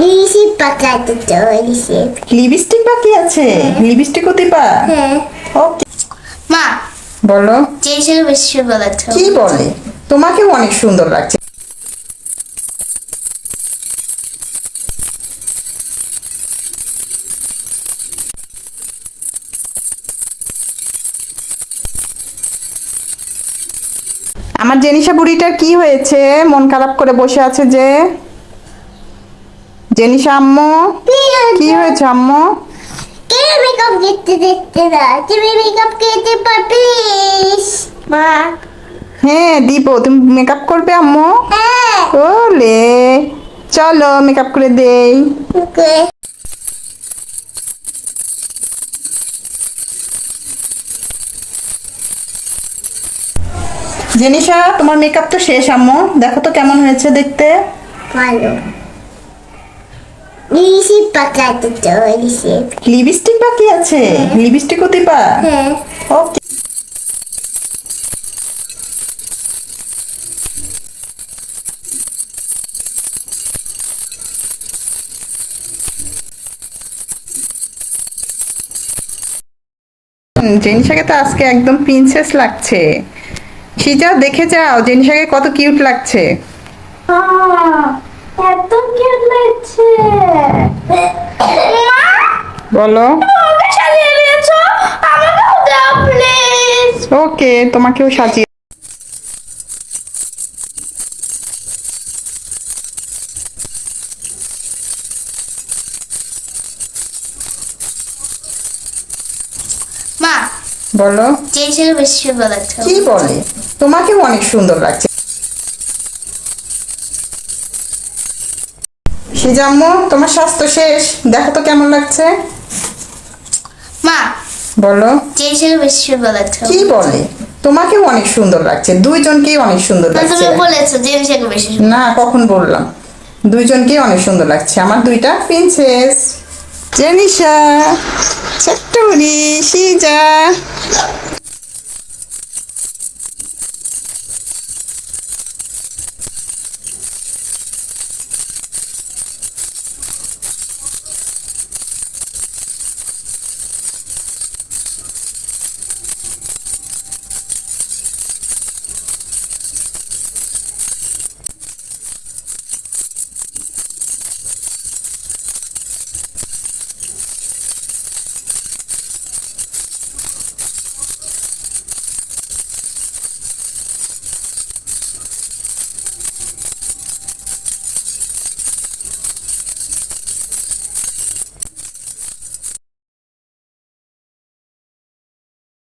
Lipstick পাকাতে তো lipstick lipstick বাকি আছে? লিপস্টিকও দিবা? হ্যাঁ। ওকে। মা বলো। হিসেবে বেশি কি বলে? তোমাকেও অনেক সুন্দর লাগছে। আমার জেনিসা বুড়িটার কি হয়েছে? মন খারাপ করে বসে আছে যে জেনিসা আম্মু? কি হয়েছে আম্মু? কে মেকআপ করতে দেখতে না তুমি মেকআপ করতে প্লিজ মা। হ্যাঁ দিব। তুমি মেকআপ করবে আম্মু? হ্যাঁ। ওলে চলো মেকআপ করে দেই। ওকে। জেনিসা তোমার মেকআপ তো শেষ আম্মু। দেখো তো কেমন হয়েছে দেখতে। ভালো। লিপস্টিক পাকাতে তো লিপস্টিক লিপস্টিক বাকি আছে? লিপস্টিকও দিবা হ্যাঁ। ওকে। জেনিসাকে তো আজকে একদম প্রিন্সেস লাগছে। সিজা দেখে যাও জেনিসাকে কত কিউট লাগছে। একদম কিউট লাগছে। বলো। ওকে তোমাকেও সাজিয়ে বলো। কি বলে? তোমাকেও অনেক সুন্দর লাগছে। সিজাম্মু তোমার স্বাস্থ্য শেষ? দেখো তো কেমন লাগছে। মা বলো। বেশি সুন্দর লাগছে। কি বলে? তোমাকেও অনেক সুন্দর লাগছে। দুইজনকেই অনেক সুন্দর লাগছে। তুমি বলেছ বেশি না কখন বললাম? দুইজনকেই অনেক সুন্দর লাগছে। আমার দুইটা প্রিন্সেস জেনিসা ছোট্টুরি সিজা।